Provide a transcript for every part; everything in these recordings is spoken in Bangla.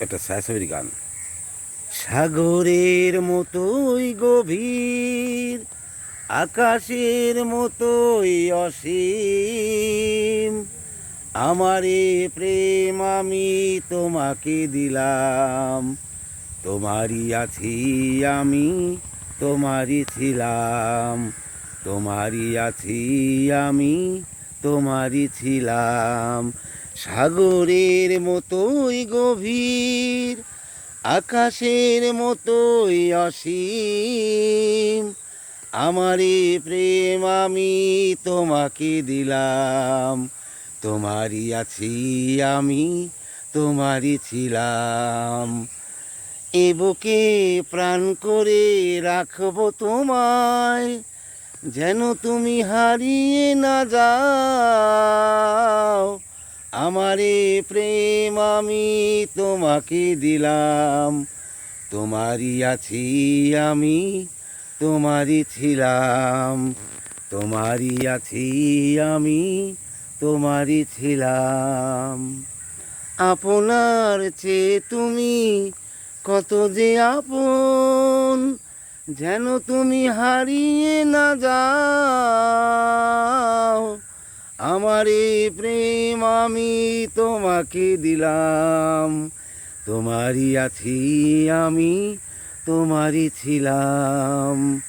একটা ছায়াছবির গান। সাগরের মতোই গভীর, আকাশের মতোই অসীম। আমারে প্রেম আমি তোমাকে দিলাম, তোমারই আছি আমি, তোমারই ছিলাম, তোমারই আছি আমি, তোমারই ছিলাম। সাগরের মতোই গভীর, আকাশের মতোই অসীম। আমারই প্রেম আমি তোমাকে দিলাম, তোমারই আছি আমি, তোমারই ছিলাম। এ বুকে প্রাণ করে রাখব তোমায়, যেন তুমি হারিয়ে না যাও আমারে প্রেম আমি তোমাকে দিলাম। তোমারই আছি আমি, তোমারই ছিলাম। তোমারই আছি আমি, তোমারই ছিলাম। আপনার চেয়ে তুমি কত যে আপন, যেন তুমি হারিয়ে না যাও আমার এই প্রেম আমি তোমাকে দিলাম। তোমারই আছি আমি, তোমারই ছিলাম।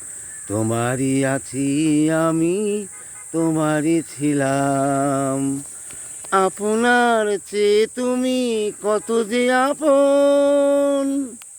তোমারই আছি আমি, তোমারই ছিলাম। আপনার চেয়ে তুমি কত যে আপন।